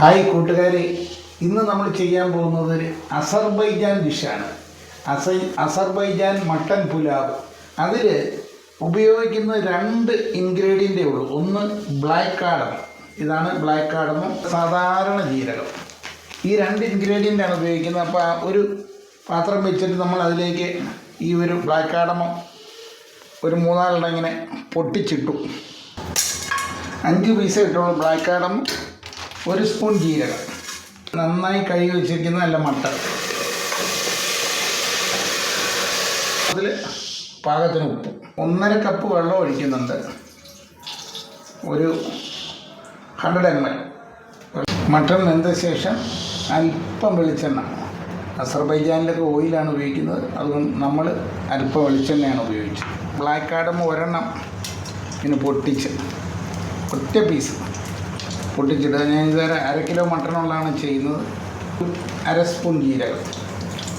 Hi കൂട്ടുകാരെ ഇന്ന് നമ്മൾ ചെയ്യാൻ പോകുന്നത് ഒരു അസർബൈജാൻ ഡിഷാണ്. അസൈ അസർബൈജാൻ മട്ടൻ പുലാവ്. അതിൽ ഉപയോഗിക്കുന്ന രണ്ട് ഇൻഗ്രീഡിയന്റേ ഉള്ളൂ. ഒന്ന് ബ്ലാക്ക് കാടം ഇതാണ് ബ്ലാക്ക് കാടമും സാധാരണ ജീരകം. ഈ രണ്ട് ഇൻഗ്രീഡിയന്റാണ് ഉപയോഗിക്കുന്നത്. അപ്പോൾ ഒരു പാത്രം വെച്ചിട്ട് നമ്മൾ അതിലേക്ക് ഈ ഒരു ബ്ലാക്ക് കാടമോ ഒരു മൂന്നാലെണ്ണം ഇങ്ങനെ പൊട്ടിച്ചിട്ടു. അഞ്ച് പീസ് ഇട്ടുള്ളൂ ബ്ലാക്ക് കാടം ഒരു സ്പൂൺ ജീരകം. നന്നായി കഴുകി വെച്ചിരിക്കുന്ന നല്ല മട്ട. അതിൽ പാകത്തിന് ഉപ്പ്. ഒന്നര കപ്പ് വെള്ളം ഒഴിക്കുന്നുണ്ട്. ഒരു ഹൺഡ്രഡ് എം എൽ മട്ടൺ വെന്ത ശേഷം അല്പം വെളിച്ചെണ്ണ. അസർബൈജാനിലൊക്കെ ഓയിലാണ് ഉപയോഗിക്കുന്നത്. അതുകൊണ്ട് നമ്മൾ അല്പം വെളിച്ചെണ്ണയാണ് ഉപയോഗിച്ചത്. ബ്ലാക്ക് കാഡം ഒരെണ്ണം പിന്നെ പൊട്ടിച്ച്. ഒറ്റ പീസ് പൊട്ടിച്ചിട്ട് ഞാൻ ഇതുവരെ അര കിലോ മട്ടണുള്ളതാണ് ചെയ്യുന്നത്. അര സ്പൂൺ ജീരകം.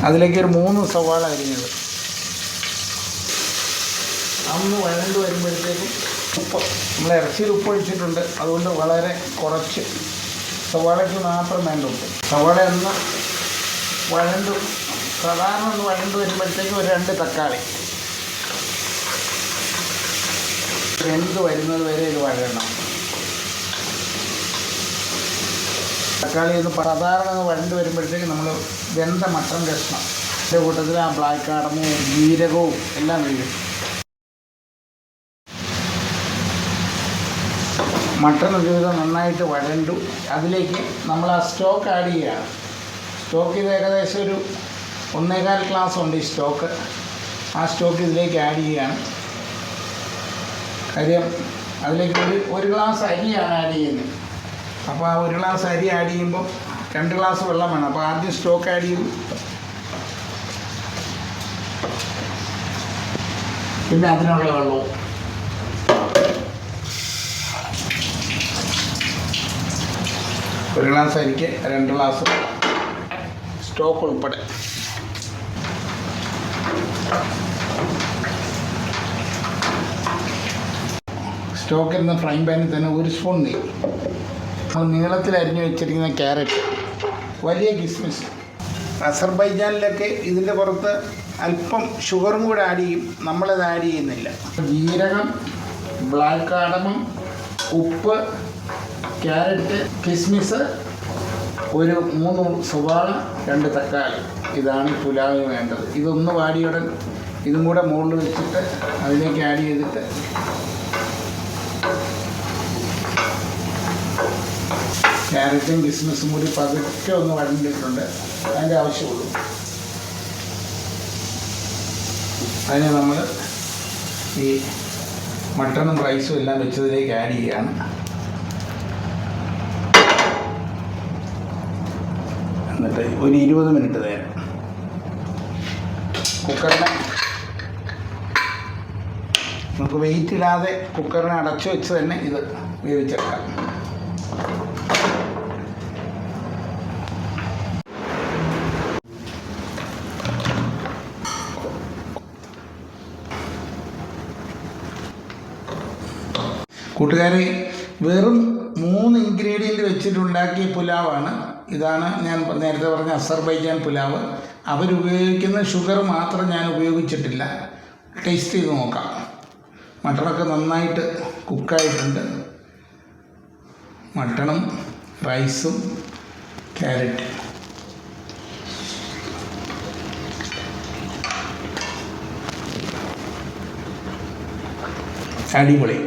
അതിലേക്ക് ഒരു മൂന്ന് സവാള അരിഞ്ഞത്. അന്ന് വഴണ്ട് വരുമ്പോഴത്തേക്കും ഉപ്പ്. നമ്മൾ ഇറച്ചിയിൽ ഉപ്പ് ഒഴിച്ചിട്ടുണ്ട്. അതുകൊണ്ട് വളരെ കുറച്ച് സവാളയ്ക്ക് മാത്രം വേണ്ട ഉപ്പ്. സവാള ഒന്ന് വഴണ്ട് സാധാരണ ഒന്ന് വഴണ്ട് വരുമ്പോഴത്തേക്കും ഒരു രണ്ട് തക്കാളി. രണ്ട് വരുന്നത് വരെ ഇത് വഴണം തക്കാളി ഒന്ന് സാധാരണ വരണ്ട് വരുമ്പോഴത്തേക്ക് നമ്മൾ വെന്ത മട്ടൻ കഷ്ണം. അതിന്റെ കൂട്ടത്തിൽ ആ ബ്ലാക്ക് കാടമും ജീരകവും എല്ലാം വീഴും മട്ടൺ ഒരുവിധം നന്നായിട്ട് വഴണ്ടു. അതിലേക്ക് നമ്മൾ ആ സ്റ്റോക്ക് ആഡ് ചെയ്യുകയാണ് സ്റ്റോക്ക് ഇത് ഏകദേശം ഒരു ഒന്നേകാൽ ഗ്ലാസ് ഉണ്ട് ഈ സ്റ്റോക്ക് ആ സ്റ്റോക്ക് ഇതിലേക്ക് ആഡ് ചെയ്യുകയാണ് കാര്യം അതിലേക്ക് ഒരു ഒരു ഗ്ലാസ് അരിയാണ് ആഡ് ചെയ്യുന്നത്. അപ്പോൾ ആ ഒരു ഗ്ലാസ് അരി ആഡ് ചെയ്യുമ്പോൾ രണ്ട് ഗ്ലാസ് വെള്ളം വേണം അപ്പോൾ ആദ്യം സ്റ്റോക്ക് ആഡ് ചെയ്തു. പിന്നെ അതിനുള്ള വെള്ളവും. ഒരു ഗ്ലാസ് അരിക്ക് രണ്ട് ഗ്ലാസ് സ്റ്റോക്ക് ഉൾപ്പെടെ. സ്റ്റോക്കിൽ നിന്ന് ഫ്രൈ പാനിൽ തന്നെ ഒരു സ്പൂൺ നെയ്യ്. നീളത്തിൽ അരിഞ്ഞു വെച്ചിരിക്കുന്ന ക്യാരറ്റ്. വലിയ കിസ്മിസ് അസർബൈജാനിലൊക്കെ ഇതിന്റെ പുറത്ത് അല്പം ഷുഗറും കൂടെ ആഡ് ചെയ്യും. നമ്മളത് ആഡ് ചെയ്യുന്നില്ല. ജീരകം ബ്ലാക്ക് കാടമം ഉപ്പ് ക്യാരറ്റ് കിസ്മിസ് ഒരു മൂന്ന് സവാള രണ്ട് തക്കാളി. ഇതാണ് പുലാവിന് വേണ്ടത്. ഇതൊന്ന് വാടിയുടൻ ഇതും കൂടെ മുകളിൽ വെച്ചിട്ട് അതിലേക്ക് ആഡ് ചെയ്തിട്ട് ക്യാരറ്റും ബിസിനസ്സും കൂടി പതുക്കെ ഒന്ന് വഴണ്ടിട്ടുണ്ട് അതിന്റെ ആവശ്യമുള്ളൂ. അതിനെ നമ്മൾ ഈ മട്ടണും റൈസും എല്ലാം വെച്ചതിലേക്ക് ആഡ് ചെയ്യുകയാണ് എന്നിട്ട് ഒരു ഇരുപത് മിനിറ്റ് നേരം. കുക്കറിനെ നമുക്ക് വെയിറ്റ് ഇടാതെ കുക്കറിനെ അടച്ചു വെച്ച് തന്നെ ഇത് വേവിച്ചെടുക്കാം. കൂട്ടുകാരെ വെറും മൂന്ന് ഇൻഗ്രീഡിയന്റ് വെച്ചിട്ടുണ്ടാക്കിയ പുലാവാണ്. ഇതാണ് ഞാൻ നേരത്തെ പറഞ്ഞ അസർബൈജാൻ പുലാവ്. അവരുപയോഗിക്കുന്ന ഷുഗർ മാത്രം ഞാൻ ഉപയോഗിച്ചിട്ടില്ല. ടേസ്റ്റ് ചെയ്ത് നോക്കാം. മട്ടണൊക്കെ നന്നായിട്ട് കുക്കായിട്ടുണ്ട് മട്ടണും റൈസും ക്യാരറ്റ് അടിപൊളി.